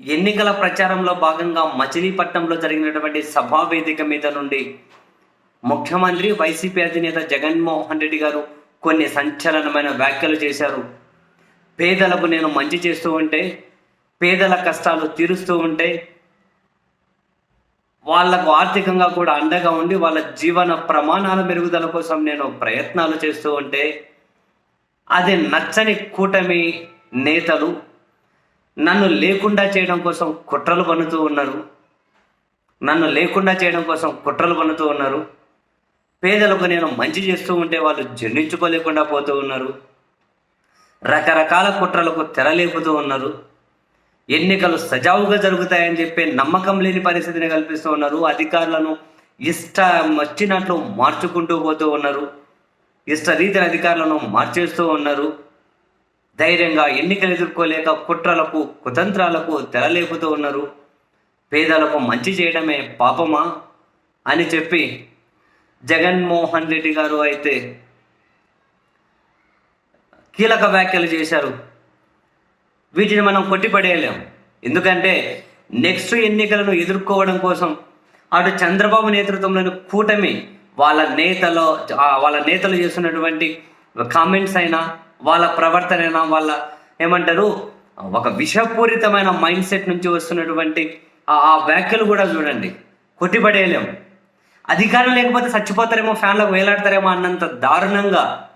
ఎన్నికల ప్రచారంలో భాగంగా మచిలీపట్నంలో జరిగినటువంటి సభా వేదిక మీద నుండి ముఖ్యమంత్రి వైసీపీ అధినేత జగన్మోహన్ రెడ్డి గారు కొన్ని సంచలనమైన వ్యాఖ్యలు చేశారు. పేదలకు నేను మంచి చేస్తూ ఉంటే పేదల కష్టాలు తీరుస్తూ ఉంటే వాళ్ళకు ఆర్థికంగా కూడా అండగా ఉండి వాళ్ళ జీవన ప్రమాణాల మెరుగుదల కోసం నేను ప్రయత్నాలు చేస్తూ ఉంటే అది నచ్చని కూటమి నేతలు నన్ను లేకుండా చేయడం కోసం కుట్రలు పన్నుతూ ఉన్నారు. నన్ను లేకుండా చేయడం కోసం కుట్రలు పన్నుతూ ఉన్నారు. పేదలకు నేను మంచి చేస్తూ ఉంటే వాళ్ళు జర్నించుకోలేకుండా పోతూ ఉన్నారు. రకరకాల కుట్రలకు తెరలేపుతూ ఉన్నారు. ఎన్నికలు సజావుగా జరుగుతాయని చెప్పి నమ్మకం లేని పరిస్థితిని కల్పిస్తూ ఉన్నారు. అధికారులను ఇష్ట వచ్చినట్లు మార్చుకుంటూ పోతూ ఉన్నారు. ఇష్ట రీతిని అధికారులను మార్చేస్తూ ఉన్నారు. ధైర్యంగా ఎన్నికలు ఎదుర్కోలేక కుట్రలకు కుతంత్రాలకు తెరలేపుతూ ఉన్నారు. పేదలకు మంచి చేయడమే పాపమా? అని చెప్పి జగన్మోహన్ రెడ్డి గారు అయితే కీలక వ్యాఖ్యలు చేశారు. వీటిని మనం కొట్టిపడేయలేం. ఎందుకంటే నెక్స్ట్ ఎన్నికలను ఎదుర్కోవడం కోసం అటు చంద్రబాబు నేతృత్వంలోని కూటమి వాళ్ళ నేతలో వాళ్ళ నేతలు చేస్తున్నటువంటి కామెంట్స్ అయినా వాళ్ళ ప్రవర్తన వాళ్ళ ఏమంటారు ఒక విషపూరితమైన మైండ్ సెట్ నుంచి వస్తున్నటువంటి ఆ ఆ వ్యాఖ్యలు కూడా చూడండి. కొట్టిపడేయలేము. అధికారం లేకపోతే చచ్చిపోతారేమో ఫ్యాన్లకు వేలాడతారేమో అన్నంత దారుణంగా.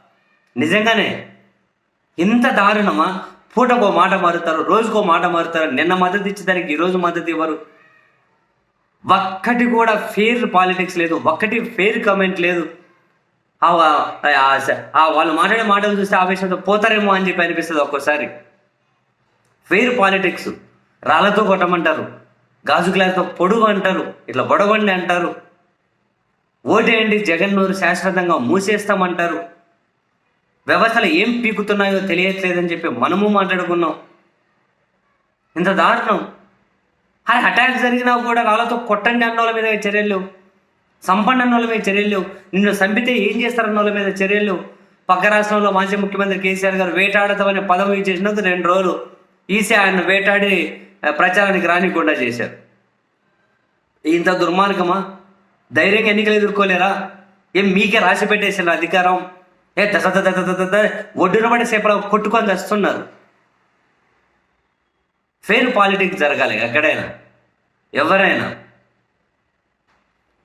నిజంగానే ఇంత దారుణమా? పూటకో మాట మారుతారు రోజుకో మాట మారుతారు నిన్న మద్దతు ఇచ్చేదానికి ఈరోజు మద్దతు ఇవ్వరు. ఒక్కటి కూడా ఫేర్ పాలిటిక్స్ లేదు ఒక్కటి ఫేర్ కమెంట్ లేదు. వాళ్ళు మాట్లాడే మాటలు చూస్తే ఆవేశంతో పోతారేమో అని చెప్పి అనిపిస్తుంది ఒక్కోసారి. ఫెయిర్ పాలిటిక్స్ రాళ్ళతో కొట్టమంటారు. గాజు గ్లాస్తో పొడుగు అంటారు. ఇట్లా బొడవండి అంటారు. ఓటేయండి జగన్నూరు శాశ్వతంగా మూసేస్తామంటారు. వ్యవస్థలు ఏం పీకుతున్నాయో తెలియట్లేదని చెప్పి మనము మాట్లాడుకున్నాం. ఇంత దారుణం. అరే అటాక్ జరిగినా కూడా రాళ్ళతో కొట్టండి అన్నోళ్ళ మీద చర్యలు సంపన్న మీద చర్యలు నిన్ను చంపితే ఏం చేస్తారన్న వాళ్ళ మీద చర్యలు? పక్క రాష్ట్రంలో మాజీ ముఖ్యమంత్రి కేసీఆర్ గారు వేటాడతామనే పదవి చేసినందుకు రెండు రోజులు ఈసీ ఆయన వేటాడి ప్రచారానికి రానికుండా చేశారు. ఇంత దుర్మార్గమా? ధైర్యంగా ఎన్నికలు ఎదుర్కోలేరా? ఏం మీకే రాసి పెట్టేసారు అధికారం? ఏ దశ దశ ఒడ్డున పడి సేపల కొట్టుకొని తెస్తున్నారు ఫెయిర్ పాలిటిక్స్ జరగాలి ఎక్కడైనా ఎవరైనా.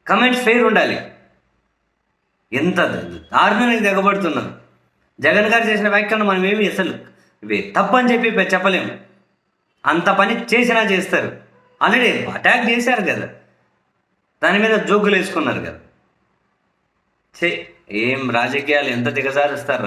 కమెంట్స్ ఫెయిర్ ఉండాలి. ఎంత దారుణానికి దిగబడుతున్నారు జగన్ గారు చేసిన వ్యాఖ్యలను మనం ఏమి అసలు ఇవి తప్పని చెప్పి చెప్పలేము. అంత పని చేసినా చేస్తారు. ఆల్రెడీ అటాక్ చేశారు కదా. దాని మీద జోకులు వేసుకున్నారు కదా. చే ఏం రాజకీయాలు ఎంత దిగజారుస్తారు?